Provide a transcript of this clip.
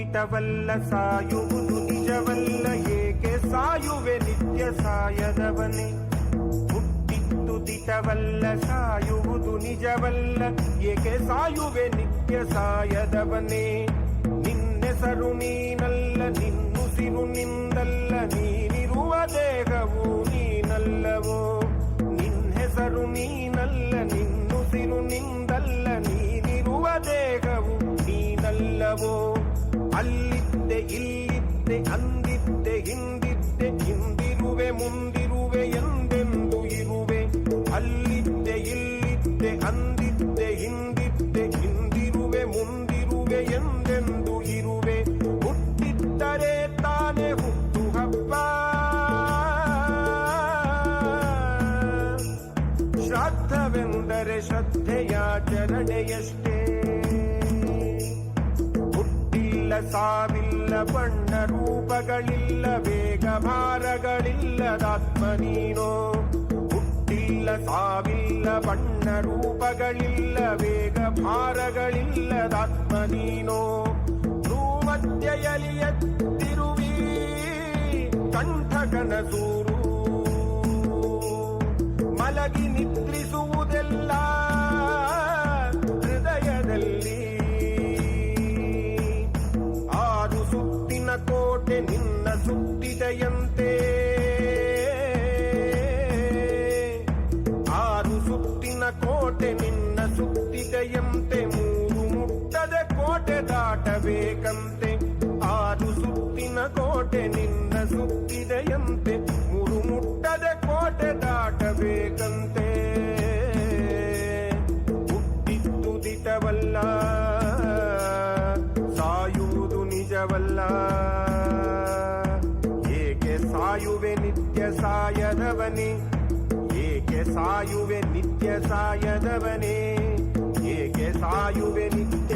ದಿಟವಲ್ಲ ಸಾಯುವುದು ನಿಜವಲ್ಲ ಏಕೆ ಸಾಯುವೆ ನಿತ್ಯ ಸಾಯದವನೇ ಹುಟ್ಟಿತ್ತು ದಿಟವಲ್ಲ ಸಾಯುವುದು ನಿಜವಲ್ಲ ಏಕೆ ಸಾಯುವೆ ನಿತ್ಯ ಸಾಯದವನೇ ನಿನ್ನೆಸರು ನೀನಲ್ಲ ನಿನ್ನುಸಿರು ನಿಂದಲ್ಲ ನೀನಿರುವ ದೇಹವು ನೀನಲ್ಲವೋ ನಿನ್ನೆಸರು ನೀನಲ್ಲ ನಿನ್ನುಸಿರು ನಿಂದಲ್ಲ ನೀನಿರುವ ದೇಹವು ನೀನಲ್ಲವೋ ಅಲ್ಲಿದ್ದೆ, ಇಲ್ಲಿದ್ದೆ, ಅಂದಿದ್ದೆ, ಹಿಂದಿದ್ದೆ, ಹಿಂದಿರುವೆ, ಮುಂದಿರುವೆ ಎಂದೆಂದು ಇರುವೆ. ಅಲ್ಲಿದ್ದೆ, ಇಲ್ಲಿದ್ದೆ, ಅಂದಿದ್ದೆ, ಹಿಂದಿದ್ದೆ, ಹಿಂದಿರುವೆ, ಮುಂದಿರುವೆ ಎಂದೆಂದು ಇರುವೆ. ಹುಟ್ಟಿದ್ದರೆ ತಾನೇ ಹುಟ್ಟು ಹಬ್ಬ ಶ್ರಾದ್ದವೆಂದರೆ ಶ್ರದ್ಧೆಯಾಚರಣೆಯಷ್ಟೇ ಸಾವಿಲ್ಲ, ಬಣ್ಣ ರೂಪಗಳಿಲ್ಲ, ವೇಗ ಭಾರಗಳಿಲ್ಲದಾತ್ಮ ನೀನೋ. ಹುಟ್ಟಿಲ್ಲ, ಸಾವಿಲ್ಲ, ಬಣ್ಣ ರೂಪಗಳಿಲ್ಲ, ವೇಗ ಭಾರಗಳಿಲ್ಲದಾತ್ಮ ನೀನೋ. ಭೂಮಧ್ಯೆಯಲ್ಲಿ ಎತ್ತಿರುವಿ, ಕಂಠ ಕನಸೂರು. ಮಲಗಿ ನಿದ್ರಿಸುವುದೆಲ್ಲ ಹೃದಯದಲ್ಲಿ ಕೋಟೆ ನಿನ್ನ ಸುತ್ತಿದೆಯಂತೆ. ಆರು ಸುತ್ತಿನ ಕೋಟೆ ನಿನ್ನ ಸುತ್ತಿದೆಯಂತೆ. ಮೂರು ಮುಟ್ಟದ ಕೋಟೆ ದಾಟಬೇಕಂತೆ. ಆರು ಸುತ್ತಿನ ಕೋಟೆ ನಿನ್ನ ಸುತ್ತಿದೆಯಂತೆ. ಮೂರು ಮುಟ್ಟದ ಕೋಟೆ ದಾಟಬೇಕಂತೆ. ನಿಜವಲ್ಲ ಏಕೆ ಸಾಯುವೆ ನಿತ್ಯ ಸಾಯದವನೇ? ಏಕೆ ಸಾಯುವೆ ನಿತ್ಯ ಸಾಯದವನೇ? ಏಕೆ ಸಾಯುವೆ ನಿತ್ಯ